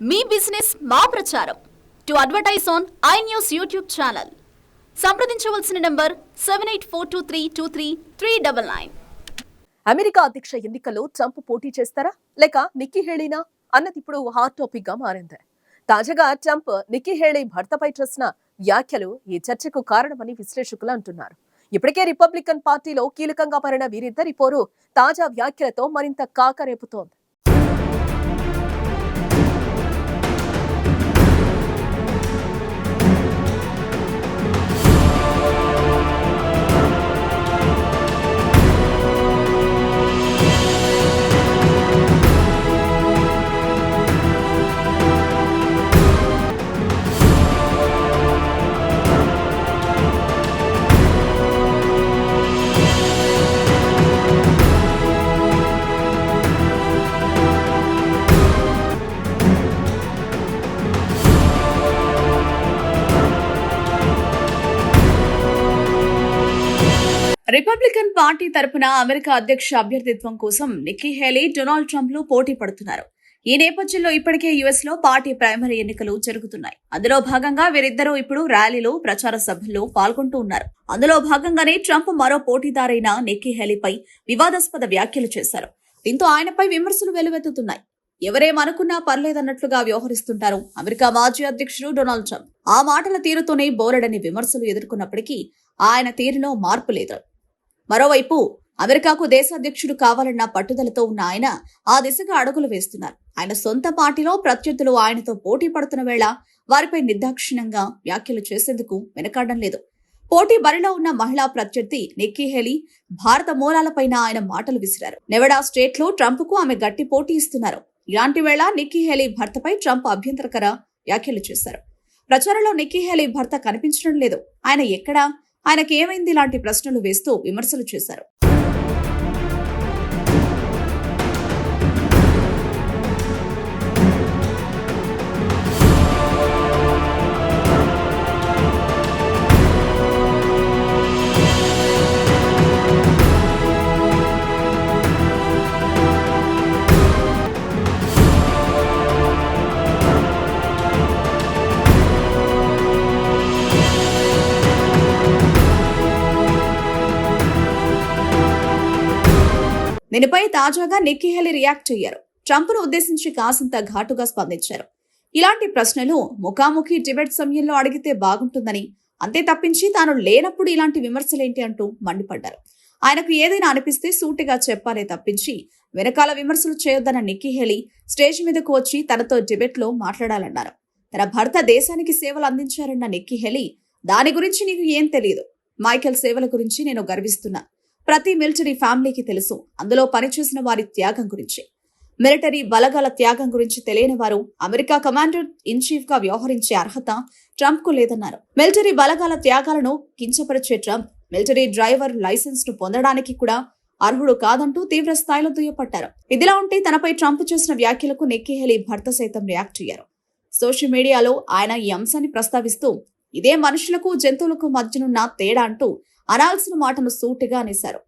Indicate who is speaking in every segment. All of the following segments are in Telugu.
Speaker 1: మీ బిజినెస్ మా ప్రచారం. To advertise on I news YouTube channel. సంప్రదించవలసిన number seven eight four two three two three three double nine
Speaker 2: America అధ్యక్ష ఎన్నికల్లో ట్రంప్ పోటీ చేస్తారా? లేక నిక్కి హేళీనా? అన్నది ఇప్పుడు హాట్ టాపిక్గా మారింది. తాజాగా ట్రంప్ నిక్కి హేళీ భర్తపై చేసిన వ్యాఖ్యలు ఈ చర్చకు కారణమని విశ్లేషకులు అంటున్నారు. ఇప్పటికే రిపబ్లికన్ పార్టీలో కీలకంగా మారిన వీరిద్దరి పోరు తాజా వ్యాఖ్యలతో మరింత కాకరేపుతోంది.
Speaker 3: రిపబ్లికన్ పార్టీ తరపున అమెరికా అధ్యక్ష అభ్యర్థిత్వం కోసం నిక్కీ హేలీ డొనాల్డ్ ట్రంప్లు పోటీ పడుతున్నారు. ఈ నేపథ్యంలో ఇప్పటికే యుఎస్లో పార్టీ ప్రైమరీ ఎన్నికలు జరుగుతున్నాయి. అందులో భాగంగా వీరిద్దరూ ఇప్పుడు ర్యాలీలో ప్రచార సభల్లో పాల్గొంటూ ఉన్నారు. అందులో భాగంగానే ట్రంప్ మరో పోటీదారైన నిక్కీ హేలీపై వివాదాస్పద వ్యాఖ్యలు చేశారు. దీంతో ఆయనపై విమర్శలు వెలువెత్తుతున్నాయి. ఎవరేమనుకున్నా పర్లేదన్నట్లుగా వ్యవహరిస్తుంటారు అమెరికా మాజీ అధ్యక్షుడు డొనాల్డ్ ట్రంప్. ఆ మాటల తీరుతోనే బోలెడని విమర్శలు ఎదుర్కొన్నప్పటికీ ఆయన తీరులో మార్పు లేదు. మరోవైపు అమెరికాకు దేశాధ్యక్షుడు కావాలన్న పట్టుదలతో ఉన్న ఆయన ఆ దిశగా అడుగులు వేస్తున్నారు. ఆయన సొంత పార్టీలో ప్రత్యర్థులు ఆయనతో పోటీ పడుతున్న వేళ వారిపై నిర్దాక్షిణ్యంగా వ్యాఖ్యలు చేసేందుకు వెనకాడడం లేదు. పోటీ బరిలో ఉన్న మహిళా ప్రత్యర్థి నిక్కీ హెలీ భారత మూలాలపైన ఆయన మాటలు విసిరారు. నెవడా స్టేట్లో ట్రంప్కు ఆమె గట్టి పోటీ ఇస్తున్నారు. ఇలాంటి వేళ నిక్కీ హెలీ భర్తపై ట్రంప్ అభ్యంతరకర వ్యాఖ్యలు చేశారు. ప్రచారంలో నిక్కీ హెలీ భర్త కనిపించడం లేదు. ఆయన ఎక్కడా? ఆయనకేమైంది ఇలాంటి ప్రశ్నలు వేస్తూ విమర్శలు చేశారు. దీనిపై తాజాగా నిక్కీ హెలీ రియాక్ట్ అయ్యారు. ట్రంప్ను ఉద్దేశించి కాసింత ఘాటుగా స్పందించారు. ఇలాంటి ప్రశ్నలు ముఖాముఖి డిబేట్ సమయంలో అడిగితే బాగుంటుందని అంతే తప్పించి తాను లేనప్పుడు ఇలాంటి విమర్శలేంటి అంటూ మండిపడ్డారు. ఆయనకు ఏదైనా అనిపిస్తే సూటిగా చెప్పాలే తప్పించి వెనకాల విమర్శలు చేయొద్దన్న నిక్కీ హెలీ స్టేజ్ మీదకు వచ్చి తనతో డిబేట్లో మాట్లాడాలన్నారు. తన భర్త దేశానికి సేవలు అందించారన్న నిక్కీ హెలీ దాని గురించి నీకు ఏం తెలియదు మైకెల్ సేవల గురించి నేను గర్విస్తున్నా. ప్రతి మిలిటరీ ఫ్యామిలీకి తెలుసు. అందులో పనిచేసిన వారి త్యాగం గురించి. మిలిటరీ బలగాల త్యాగం గురించి తెలియని వారు అమెరికా కమాండర్ ఇన్ చీఫ్గా వ్యవహరించే అర్హత ట్రంప్కు లేదన్నారు. మిలిటరీ బలగాల త్యాగాలను కించపరిచే ట్రంప్ మిలిటరీ డ్రైవర్ లైసెన్స్ను పొందడానికి కూడా అర్హుడు కాదంటూ తీవ్ర స్థాయిలో దుయ్యపట్టారు ఇదిలా ఉంటే తనపై ట్రంప్ చేసిన వ్యాఖ్యలకు నెక్కిహెలీ భర్త సైతం రియాక్ట్ అయ్యారు. సోషల్ మీడియాలో ఆయన ఈ అంశాన్ని ప్రస్తావిస్తూ ఇదే మనుషులకు జంతువులకు మధ్యనున్న తేడా అంటూ అనాల్సిన మాటను సూటిగా అనేశారు.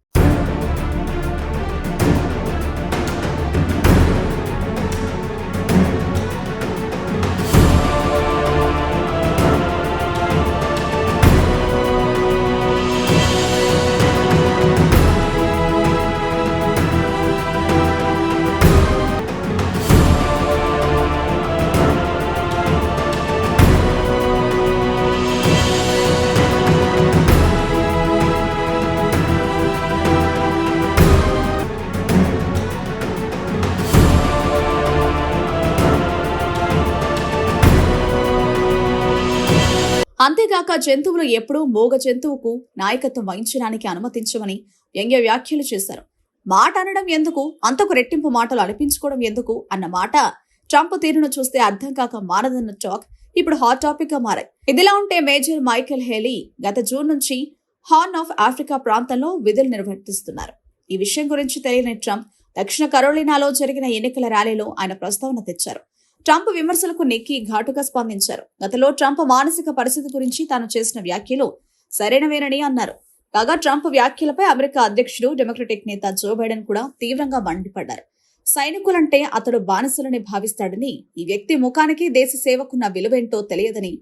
Speaker 3: అంతేగాక జంతువులు ఎప్పుడూ మూగ జంతువుకు నాయకత్వం వహించడానికి అనుమతించమని వ్యంగ్య వ్యాఖ్యలు చేశారు. మాట అనడం ఎందుకు? అంతకు రెట్టింపు మాటలు అనిపించుకోవడం ఎందుకు? అన్న మాట ట్రంప్ తీరును చూస్తే అర్థం కాక మారదన్న టాక్ ఇప్పుడు హాట్ టాపిక్గా మారాయి. ఇదిలా ఉంటే మేజర్ మైకెల్ హేలీ గత జూన్ నుంచి హార్న్ ఆఫ్ ఆఫ్రికా ప్రాంతంలో విధులు నిర్వర్తిస్తున్నారు. ఈ విషయం గురించి తెలియని ట్రంప్ దక్షిణ కరోలినాలో జరిగిన ఎన్నికల ర్యాలీలో ఆయన ప్రస్తావన తెచ్చారు. ట్రంప్ విమర్శలకు నెక్కి ఘాటుగా స్పందించారు. గతంలో ట్రంప్ మానసిక పరిస్థితి గురించి తాను చేసిన వ్యాఖ్యలు సరైనవేనని అన్నారు. కాగా ట్రంప్ వ్యాఖ్యలపై అమెరికా అధ్యక్షుడు డెమోక్రటిక్ నేత జో బైడెన్ కూడా తీవ్రంగా మండిపడ్డారు. సైనికులంటే అతడు బానిసలని భావిస్తాడని ఈ వ్యక్తి ముఖానికి దేశ సేవకున్న విలువేంటో తెలియదని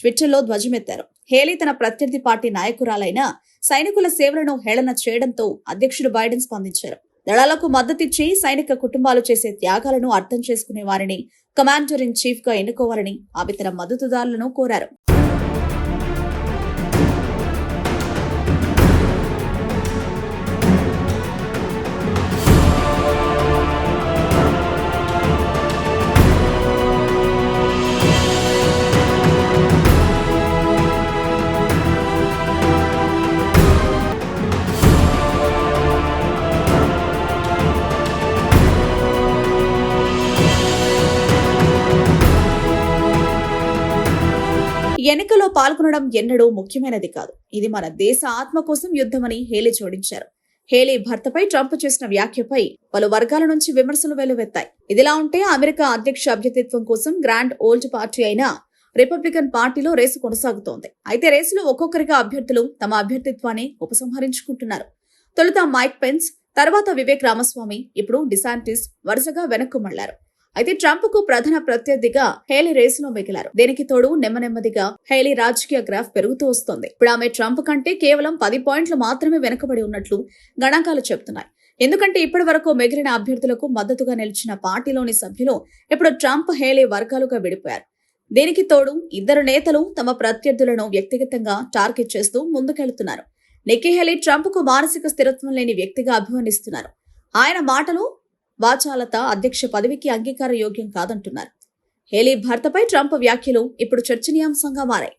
Speaker 3: ట్విట్టర్లో ధ్వజమెత్తారు. హేలీ తన ప్రత్యర్థి పార్టీ నాయకురాలైన సైనికుల సేవలను హేళన చేయడంతో అధ్యక్షుడు బైడెన్ స్పందించారు. దళాలకు మద్దతిచ్చి సైనిక కుటుంబాలు చేసే త్యాగాలను అర్థం చేసుకునే వారిని కమాండర్ ఇన్ చీఫ్గా ఎన్నుకోవాలని ఆమె తన మద్దతుదారులను కోరారు. యుద్ధంలో పాల్గొనడం ఎన్నడూ ముఖ్యమైనది కాదు. ఇది మన దేశ ఆత్మ కోసం యుద్ధమని హేలీ జోడించారు. హేలీ భర్తపై ట్రంప్ చేసిన వ్యాఖ్యపై పలు వర్గాల నుంచి విమర్శలు వెల్లువెత్తాయి. ఇదిలా ఉంటే అమెరికా అధ్యక్ష అభ్యర్థిత్వం కోసం గ్రాండ్ ఓల్డ్ పార్టీ అయిన రిపబ్లికన్ పార్టీలో రేసు కొనసాగుతోంది. అయితే రేసులో ఒక్కొక్కరిగా అభ్యర్థులు తమ అభ్యర్థిత్వాన్ని ఉపసంహరించుకుంటున్నారు. తొలుత మైక్ పెన్స్ తర్వాత వివేక్ రామస్వామి ఇప్పుడు డిసాంటిస్ వరుసగా వెనక్కు మళ్ళారు. అయితే ట్రంప్కు ప్రధాన ప్రత్యర్థిగా హేలీ రేసులో మిగిలారు. దీనికి తోడు నెమ్మనెమ్మదిగా హేలీ రాజకీయ గ్రాఫ్ పెరుగుతూ వస్తోంది. ఇప్పుడు ఆమె ట్రంప్ కంటే కేవలం పది పాయింట్లు మాత్రమే వెనుకబడి ఉన్నట్లు గణాంకాలు చెబుతున్నాయి. ఎందుకంటే ఇప్పటి వరకు మిగిలిన అభ్యర్థులకు మద్దతుగా నిలిచిన పార్టీలోని సభ్యులు ఇప్పుడు ట్రంప్ హేలీ వర్గాలుగా విడిపోయారు. దీనికి తోడు ఇద్దరు నేతలు తమ ప్రత్యర్థులను వ్యక్తిగతంగా టార్గెట్ చేస్తూ ముందుకెళ్తున్నారు. నిక్కీ హేలీ ట్రంప్కు మానసిక స్థిరత్వం లేని వ్యక్తిగా అభివర్ణిస్తున్నారు. ఆయన మాటలు వాచాలత అధ్యక్ష పదవికి అంగీకార యోగ్యం కాదంటున్నారు. హేలీ భర్తపై ట్రంప్ వ్యాఖ్యలు ఇప్పుడు చర్చనీయాంశంగా మారాయి.